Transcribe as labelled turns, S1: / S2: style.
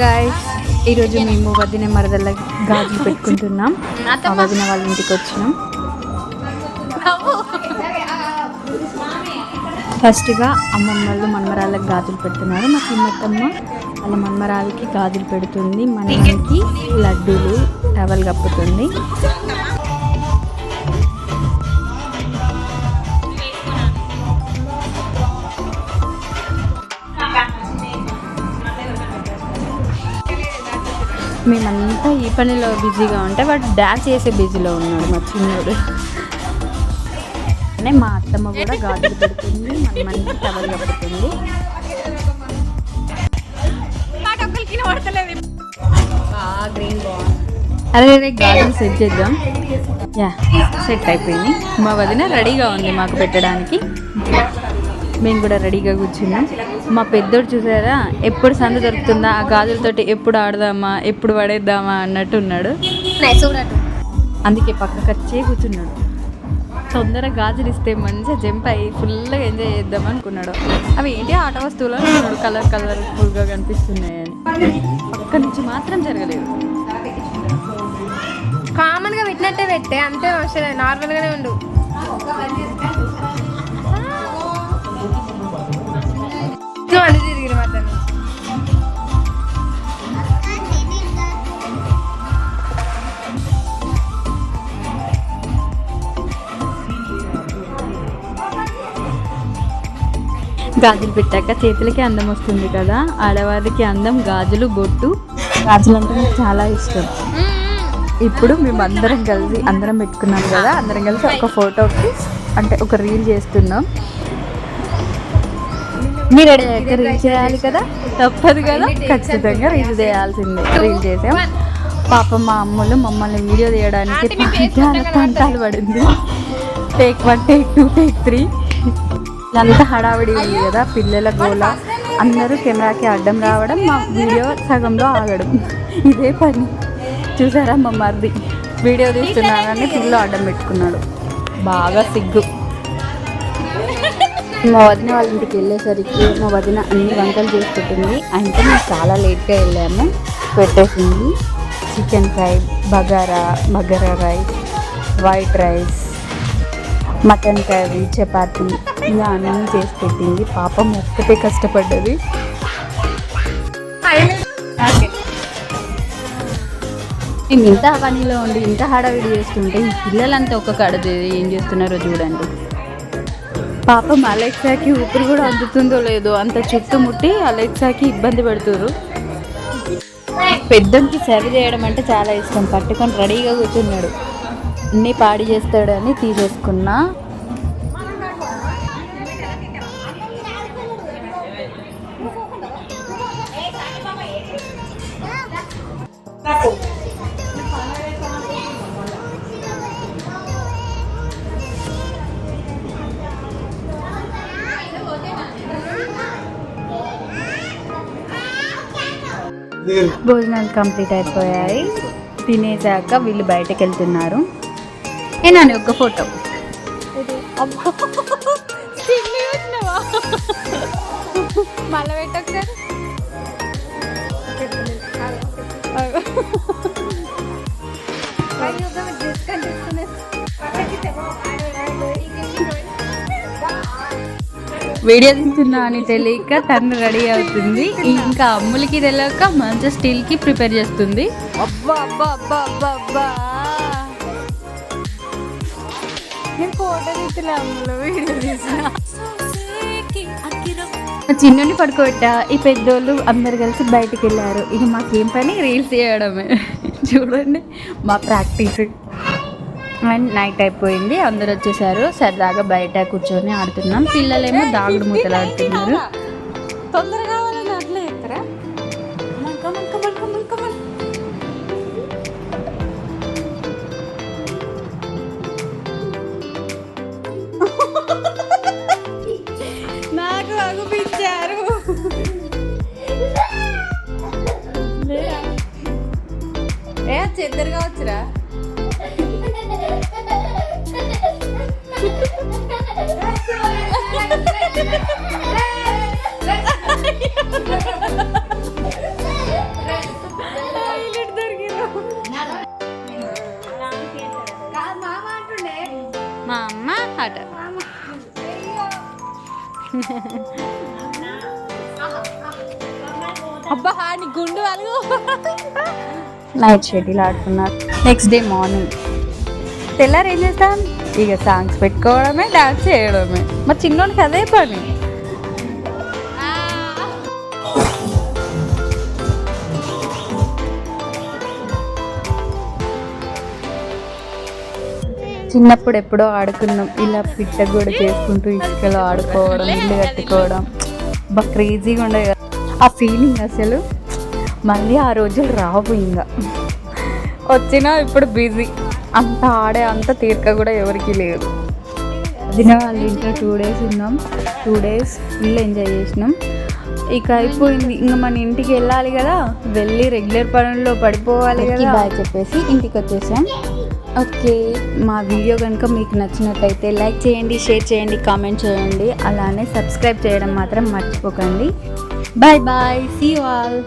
S1: Guys ఈరోజు మేము వదిన మరదల గాజులు పెట్టుకుంటున్నాం. ఆ వదిన వాళ్ళ ఇంటికి వచ్చినాం. ఫస్ట్గా అమ్మమ్మలు మన్మరాళ్ళకి గాజులు పెడుతున్నారు. మా చిన్నత్తమ్మ వాళ్ళ మన్మరాలకి గాజులు పెడుతుంది. మనకి లడ్డూలు టవల్ కప్పుతుంది. మేమంతా ఈ పనిలో బిజీగా ఉంటే వాడు డ్యాన్స్ చేసే బిజీలో ఉన్నాడు మా చిన్నోడు. అంటే మా అత్తమ్మ కూడా గాజులు పెడుతుంది మన మనకి టవల్ కప్పుతుంది. అరే రే గాజులు సెట్ చేద్దాం. యా సెట్ అయిపోయింది. మా వదిన రెడీగా ఉంది మాకు పెట్టడానికి. మేము కూడా రెడీగా కూర్చున్నాం. మా పెద్దోడు చూసారా? ఎప్పుడు సందు దొరుకుతుందా? ఆ గాజులతోటి ఎప్పుడు ఆడదామా? ఎప్పుడు పడేద్దామా అన్నట్టు ఉన్నాడు. అందుకే పక్కకు వచ్చే కూర్చున్నాడు. తొందరగా గాజులు ఇస్తే మంచిగా జంప్ అయ్యి ఫుల్గా ఎంజాయ్ చేద్దాం అనుకున్నాడు. అవి ఏంటి? ఆట వస్తువులు అనుకున్నాడు కలర్ కలర్ ఫుల్గా అని. పక్క నుంచి మాత్రం జరగలేదు.
S2: కామన్గా పెట్టినట్టే పెట్టే. అంతే అవసరం నార్మల్ గానే ఉండు.
S1: గాజులు పెట్టాక చేతులకి అందం వస్తుంది కదా ఆడవారికి అందం గాజులు బొట్టు. గాజులు అంటే నాకు చాలా ఇష్టం. ఇప్పుడు మేము అందరం కలిసి అందరం పెట్టుకున్నాం కదా అందరం కలిసి ఒక ఫోటోకి అంటే ఒక రీల్ చేస్తున్నాం. మీరు రీల్ చేయాలి కదా? తప్పదు కదా? ఖచ్చితంగా రీల్ చేయాల్సిందే. రీల్ చేసాం. పాప మా అమ్మలు మమ్మల్ని వీడియో తీయడానికి పంటాలు పడింది. Take one take two take three ఇదంతా హడావిడి ఉంది కదా పిల్లల గోల. అందరూ కెమెరాకి అడ్డం రావడం మా వీడియో సగంలో ఆగడం. ఇదే పని. చూసారా మా మరిది? వీడియో తీస్తున్నానని పిల్లలు అడ్డం పెట్టుకున్నాడు. బాగా సిగ్గు. మా వదిన వాళ్ళ ఇంటికి వెళ్ళేసరికి మా వదిన అన్ని వంటలు చేసుకుంటుంది అంటే మేము చాలా లేట్గా వెళ్ళాము. పెట్టేసింది. Chicken fry bagara bagara rice white rice mutton curry chapati. ఇలా అన్నీ చేసి పెట్టింది. పాపం ఒక్కటే కష్టపడ్డది. మేము ఇంత పనిలో ఉండి ఇంత హడావిడి చేస్తుంటే ఈ పిల్లలంతా ఒక్క కాడ చే- ఏం చేస్తున్నారో చూడండి. పాపం అలెక్సాకి ఊపిరి కూడా అందుతుందో లేదో అంత చుట్టుముట్టి అలెక్సాకి ఇబ్బంది పెడుతురు పెద్దకి సర్వ్ చేయడం అంటే చాలా ఇష్టం. పట్టుకొని రెడీగా కూర్చున్నాడు. అన్నీ పాడి చేస్తాడని తీసేసుకున్నా. భోజనాలు కంప్లీట్ అయిపోయాయి. తినేసాక వీళ్ళు బయటకు వెళ్తున్నారు. ఏనాని ఒక ఫోటో?
S2: మళ్ళీ పెట్టొకసారి
S1: వీడియో తీస్తున్నా అని తెలియక తను రెడీ అవుతుంది. ఇంకా అమ్ములకి తెలియక మంచి స్టీల్కి ప్రిపేర్ చేస్తుంది. అబ్బా అబ్బా అబ్బా అబ్బా అబ్బా.
S2: నేను ఫోటో తీస్తున్నా అందులో వీడియో తీసిన
S1: చిన్నని పడుకోబెట్టా. ఈ పెద్దోళ్ళు అందరు కలిసి బయటికి వెళ్ళారు. ఇక మాకేం పని? రీల్స్ చేయడమే. చూడండి మా ప్రాక్టీస్. అండ్ నైట్ అయిపోయింది. అందరు వచ్చేసారు. సరదాగా బయట కూర్చొని ఆడుతున్నాం. పిల్లలేమో దాగుడు మూతలు ఆడుతున్నారు.
S2: తొందరగా నాకు అగుపించారు ఏ చెద్దరుగా వచ్చురా మా అమ్మ అట
S1: అబ్బా నీ గుండు వాళ్ళు నైట్ షెడ్యూల్ ఆడుకున్నారు. నెక్స్ట్ డే మార్నింగ్ తెల్లారు ఏం చేస్తాం? ఇక సాంగ్స్ పెట్టుకోవడమే డాన్స్ చేయడమే. మా చిన్నోడికి అదే పని. చిన్నప్పుడు ఎప్పుడో ఆడుకున్నాం. ఇలా పిట్ట కూడా చేసుకుంటూ ఇసుకలో ఆడుకోవడం ఇల్లు కట్టుకోవడం. బాగా క్రేజీగా కదా. ఆ ఫీలింగ్ అసలు మళ్ళీ ఆ రోజులు రావు ఇంకా. వచ్చినా ఇప్పుడు బిజీ. అంత ఆడే అంత తీరిక కూడా ఎవరికి లేదు. దిన వాళ్ళ ఇంట్లో టూ డేస్ ఉన్నాం. టూ డేస్ ఫుల్ ఎంజాయ్ చేసినాం. ఇక అయిపోయింది. ఇంకా మన ఇంటికి వెళ్ళాలి కదా. వెళ్ళి రెగ్యులర్ పనుల్లో పడిపోవాలి కదా. చెప్పేసి ఇంటికి వచ్చేసాం. ఓకే మా వీడియో కనుక మీకు నచ్చినట్టయితే లైక్ చేయండి షేర్ చేయండి కామెంట్ చేయండి. అలానే సబ్స్క్రైబ్ చేయడం మాత్రం మర్చిపోకండి. Bye bye see all.